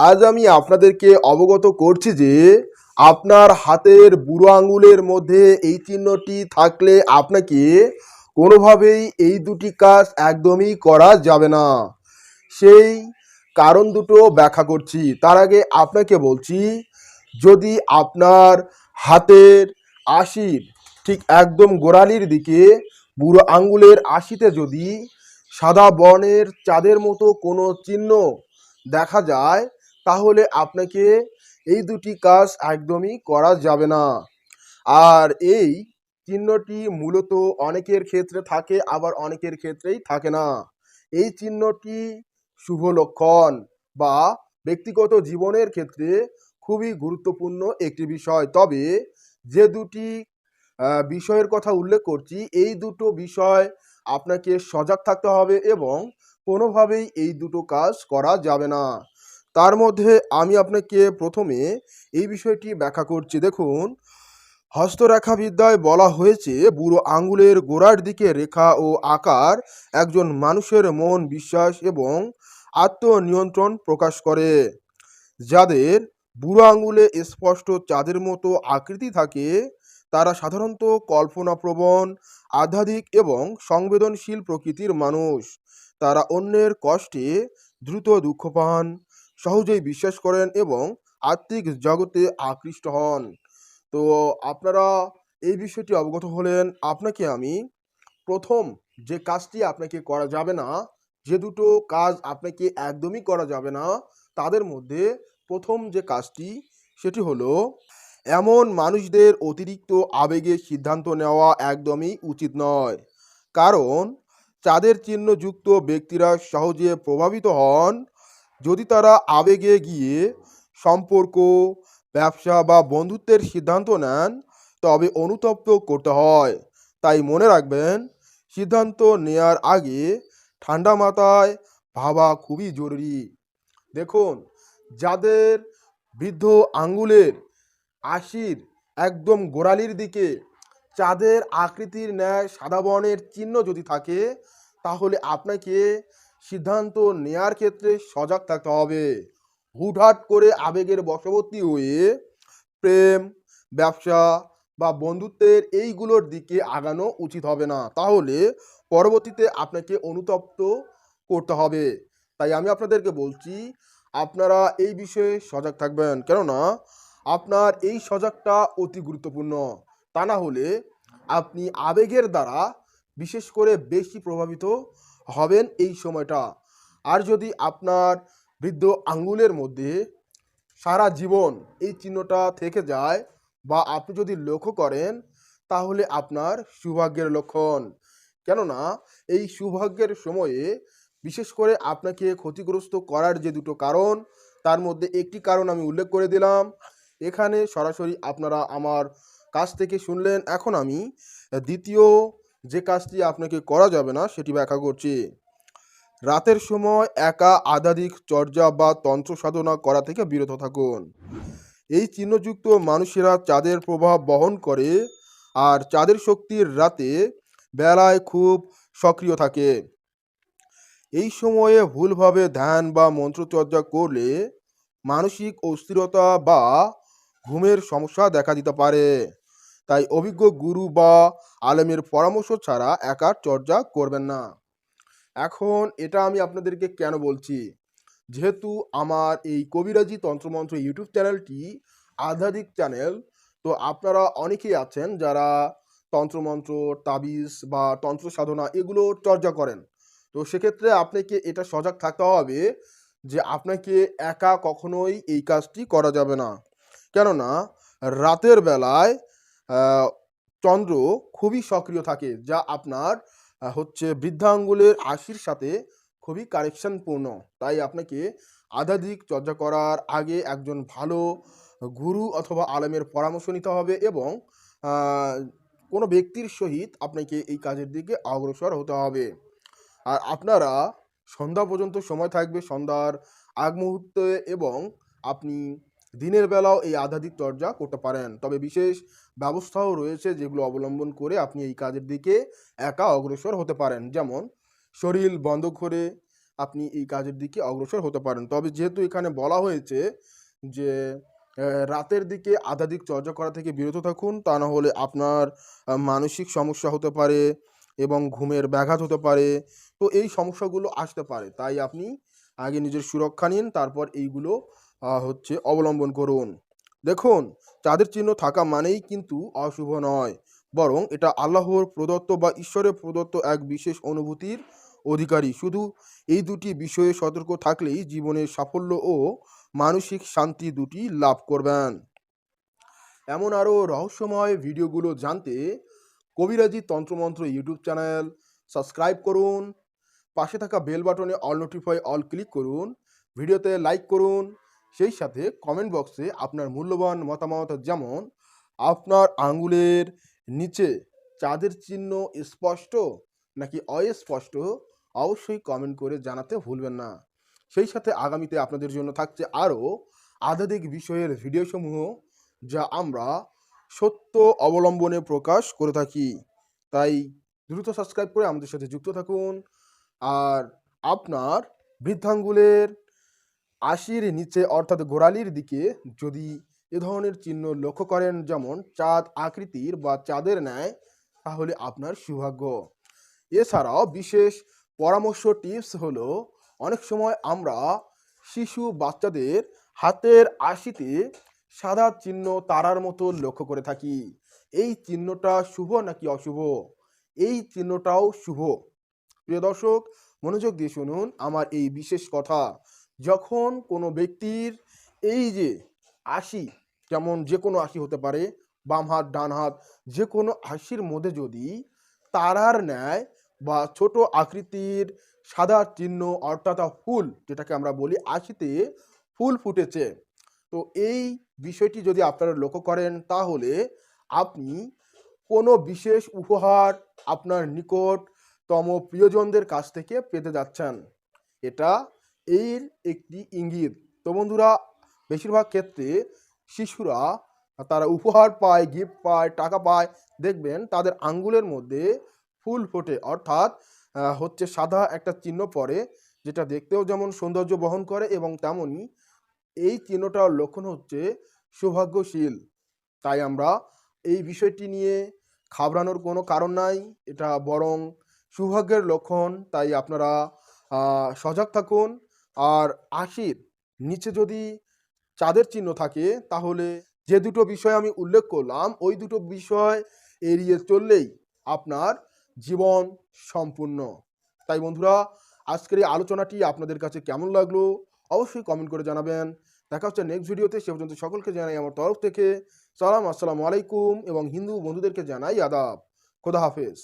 আজ আমি আপনাদেরকে অবগত করছি যে আপনার হাতের বুড়ো আঙুলের মধ্যে এই চিহ্নটি থাকলে আপনাকে কোনোভাবেই এই দুটি কাজ একদমই করা যাবে না। সেই কারণ দুটো ব্যাখ্যা করছি। তার আগে আপনাকে বলছি, যদি আপনার হাতের আশির ঠিক একদম গোড়ালির দিকে বুড়ো আঙ্গুলের আশিতে যদি সাদা বর্ণের চাঁদের মতো কোনো চিহ্ন দেখা যায় তাহলে আপনাকে এই দুটি কাজ একদমই করা যাবে না। আর এই চিহ্নটি মূলত অনেকের ক্ষেত্রে থাকে, আবার অনেকের ক্ষেত্রেই থাকে না। এই চিহ্নটি শুভ লক্ষণ বা ব্যক্তিগত জীবনের ক্ষেত্রে খুবই গুরুত্বপূর্ণ একটি বিষয়। তবে যে দুটি বিষয়ের কথা উল্লেখ করছি, এই দুটো বিষয় আপনাকে সজাগ থাকতে হবে এবং কোনোভাবেই এই দুটো কাজ করা যাবে না। তার মধ্যে আমি আপনাকে প্রথমে এই বিষয়টি ব্যাখ্যা করছি। দেখুন হস্তরেখা বিদ্যায় বলা হয়েছে, বুড়ো আঙ্গুলের গোড়ার দিকে রেখা ও আকার একজন মানুষের মন বিশ্বাস এবং আত্মনিয়ন্ত্রণ প্রকাশ করে। যাদের বুড়ো আঙ্গুলে স্পষ্ট চাঁদের মতো আকৃতি থাকে, তারা সাধারণত কল্পনাপ্রবণ, আধ্যাত্মিক এবং সংবেদনশীল প্রকৃতির মানুষ। তারা অন্যের কষ্টে দ্রুত দুঃখ পান সহজেই বিশ্বাস করেন এবং আত্মিক জগতে আকৃষ্ট হন। তো আপনারা এই বিষয়টি অবগত হলেন। আপনাকে আমি প্রথম যে কাজটি আপনাকে করা যাবে না, যে দুটো কাজ আপনাকে একদমই করা যাবে না, তাদের মধ্যে প্রথম যে কাজটি, সেটি হলো এমন মানুষদের অতিরিক্ত আবেগে সিদ্ধান্ত নেওয়া একদমই উচিত নয়। কারণ, চাঁদের চিহ্নযুক্ত ব্যক্তিরা সহজে প্রভাবিত হন যদি তারা আবেগে গিয়ে সম্পর্ক, ব্যবসা বা বন্ধুত্বের সিদ্ধান্ত নেন, তবে অনুতপ্ত করতে হয়। তাই মনে রাখবেন, সিদ্ধান্ত নেয়ার আগে ঠান্ডা মাথায় ভাবা খুবই জরুরি। দেখুন, যাদের বৃদ্ধ আঙ্গুলের আশির একদম গোড়ালির দিকে, চাঁদের আকৃতির ন্যায় সাদা বর্ণের চিহ্ন যদি থাকে, তাহলে আপনাকে সিদ্ধান্ত নেয়ার ক্ষেত্রে সজাগ থাকতে হবে। হুটহাট করে আবেগের বশবর্তী হয়ে প্রেম, ব্যবসা বা বন্ধুত্বের এইগুলোর দিকে আগানো উচিত হবে না। তাহলে পরবর্তীতে আপনাকে অনুতপ্ত করতে হবে। তাই আমি আপনাদেরকে বলছি, আপনারা এই বিষয়ে সজাগ থাকবেন। কেননা, আপনার এই সজাগটা অতি গুরুত্বপূর্ণ। তা না হলে আপনি আবেগের দ্বারা বিশেষ করে বেশি প্রভাবিত হবেন এই সময়টা। আর যদি আপনার বৃদ্ধ আঙ্গুলের মধ্যে সারা জীবন এই চিহ্নটা থেকে যায় বা আপনি যদি লক্ষ্য করেন, তাহলে আপনার সৌভাগ্যের লক্ষণ। কেননা, এই সৌভাগ্যের সময়ে বিশেষ করে আপনাকে ক্ষতিগ্রস্ত করার যে দুটো কারণ, তার মধ্যে একটি কারণ আমি উল্লেখ করে দিলাম। এখানে সরাসরি আপনারা আমার কাছ থেকে শুনলেন। এখন আমি দ্বিতীয় যে কাজটি আপনাকে করা যাবে না, সেটি ব্যাখ্যা করছি। রাতের সময় একা আধ্যাত্মিক চর্যা বা তন্ত্র সাধনা করা থেকে বিরত থাকুন। এই চিহ্নযুক্ত মানুষেরা চাঁদের প্রভাব বহন করে আর চাঁদের শক্তির রাতে বেলায় খুব সক্রিয় থাকে। এই সময়ে ভুলভাবে ধ্যান বা মন্ত্রচর্যা করলে মানসিক অস্থিরতা বা ঘুমের সমস্যা দেখা দিতে পারে। তাই অভিজ্ঞ গুরু বা আলেমের পরামর্শ ছাড়া একার চর্চা করবেন না। এখন এটা আমি আপনাদেরকে কেন বলছি? যেহেতু আমার এই কবিরাজি তন্ত্রমন্ত্র ইউটিউব চ্যানেলটি আধ্যাত্মিক চ্যানেল, তো আপনারা অনেকেই আছেন যারা তন্ত্রমন্ত্র, তাবিজ বা তন্ত্র সাধনা এগুলো চর্চা করেন। তো সেক্ষেত্রে আপনাকে এটা সজাগ থাকতে হবে যে আপনাকে একা কখনোই এই কাজটি করা যাবে না। কেননা রাতের বেলায় চন্দ্র খুবই সক্রিয় থাকে, যা আপনার হচ্ছে বৃদ্ধাঙ্গুলের আশির সাথে খুবই কানেকশনপূর্ণ তাই আপনাকে আধ্যাত্মিক চর্চা করার আগে একজন ভালো গুরু অথবা আলেমের পরামর্শ নিতে হবে এবং কোনো ব্যক্তির সহিত আপনাকে এই কাজের দিকে অগ্রসর হতে হবে। আর আপনারা সন্ধ্যা পর্যন্ত সময় থাকবে সন্ধ্যার আগ মুহূর্তে এবং আপনি দিনের বেলাও এই আধ্যাত্মিক চর্চা করতে পারেন। তবে বিশেষ ব্যবস্থাও রয়েছে যেগুলো অবলম্বন করে আপনি এই কাজের দিকে একা অগ্রসর হতে পারেন। যেমন, শরীর বন্ধ করে আপনি এই কাজের দিকে অগ্রসর হতে পারেন। তবে যেহেতু এখানে বলা হয়েছে যে রাতের দিকে আধ্যাত্মিক চর্চা করা থেকে বিরত থাকুন, তা না হলে আপনার মানসিক সমস্যা হতে পারে এবং ঘুমের ব্যাঘাত হতে পারে। তো এই সমস্যাগুলো আসতে পারে। তাই আপনি আগে নিজের সুরক্ষা নিন, তারপর এইগুলো হচ্ছে অবলম্বন করুন। দেখুন চাঁদের চিহ্ন থাকা মানেই কিন্তু অশুভ নয়, বরং এটা আল্লাহর প্রদত্ত বা ঈশ্বরের প্রদত্ত এক বিশেষ অনুভূতির অধিকারী। শুধু এই দুটি বিষয়ে সতর্ক থাকলেই জীবনের সাফল্য ও মানসিক শান্তি দুটি লাভ করবেন। এমন আরও রহস্যময় ভিডিওগুলো জানতে কবিরাজি তন্ত্রমন্ত্র ইউটিউব চ্যানেল সাবস্ক্রাইব করুন, পাশে থাকা বেল বাটনে অল নোটিফাই অল ক্লিক করুন, ভিডিওতে লাইক করুন সেই সাথে কমেন্ট বক্সে আপনার মূল্যবান মতামত যেমন, আপনার আঙ্গুলের নিচে চাঁদের চিহ্ন স্পষ্ট নাকি অস্পষ্ট, অবশ্যই কমেন্ট করে জানাতে ভুলবেন না। সেই সাথে আগামীতে আপনাদের জন্য থাকছে আরও আধ্যাত্মিক বিষয়ের ভিডিওসমূহ যা আমরা সত্য অবলম্বনে প্রকাশ করে থাকি। তাই দ্রুত সাবস্ক্রাইব করে আমাদের সাথে যুক্ত থাকুন। আর আপনার বৃদ্ধাঙ্গুলের আশির নিচে অর্থাৎ গোড়ালির দিকে যদি এ ধরনের চিহ্ন লক্ষ্য করেন যেমন চাঁদ আকৃতির বা চাঁদের ন্যায়, তাহলে আপনার সৌভাগ্য। এছাড়াও বিশেষ পরামর্শ টিপস হলো, অনেক সময় আমরা শিশু বাচ্চাদের হাতের আশিতে সাদা চিহ্ন তারার মতো লক্ষ্য করে থাকি। এই চিহ্নটা শুভ নাকি অশুভ? এই চিহ্নটাও শুভ। প্রিয় দর্শক, মনোযোগ দিয়ে শুনুন আমার এই বিশেষ কথা। যখন কোনো ব্যক্তির এই যে আশি, যেমন যে কোনো আশি হতে পারে, বাম হাত, ডান হাত, যে কোনো আশির মধ্যে যদি তারার ন্যায় বা ছোট আকৃতির সাদা চিহ্ন অর্থাৎ ফুল, যেটাকে আমরা বলি আশিতে ফুল ফুটেছে, তো এই বিষয়টি যদি আপনারা লক্ষ্য করেন, তাহলে আপনি কোনো বিশেষ উপহার আপনার নিকটতম প্রিয়জনদের কাছ থেকে পেতে যাচ্ছেন। এটা এর একটি ইঙ্গিত। তো বন্ধুরা, বেশিরভাগ ক্ষেত্রে শিশুরা তারা উপহার পায় গিফট পায়, টাকা পায়। দেখবেন তাদের আঙ্গুলের মধ্যে ফুল ফোটে। অর্থাৎ হচ্ছে সাদা একটা চিহ্ন পড়ে, যেটা দেখতেও যেমন সৌন্দর্য বহন করে এবং তেমনই এই চিহ্নটার লক্ষণ হচ্ছে সৌভাগ্যশীল। তাই আমরা এই বিষয়টি নিয়ে ঘাবড়ানোর কোনো কারণ নাই। এটা বরং সৌভাগ্যের লক্ষণ। তাই আপনারা সজাগ থাকুন। আর আশির নিচে যদি চাঁদের চিহ্ন থাকে, তাহলে যে দুটো বিষয় আমি উল্লেখ করলাম, ওই দুটো বিষয় এড়িয়ে চললেই আপনার জীবন সম্পূর্ণ। তাই বন্ধুরা, আজকের এই আলোচনাটি আপনাদের কাছে কেমন লাগল, অবশ্যই কমেন্ট করে জানাবেন। দেখা হচ্ছে নেক্সট ভিডিওতে সে পর্যন্ত সকলকে জানাই আমার তরফ থেকে। সালাম, আসসালামু আলাইকুম এবং হিন্দু বন্ধুদেরকে জানাই আদাব। খোদা হাফেজ।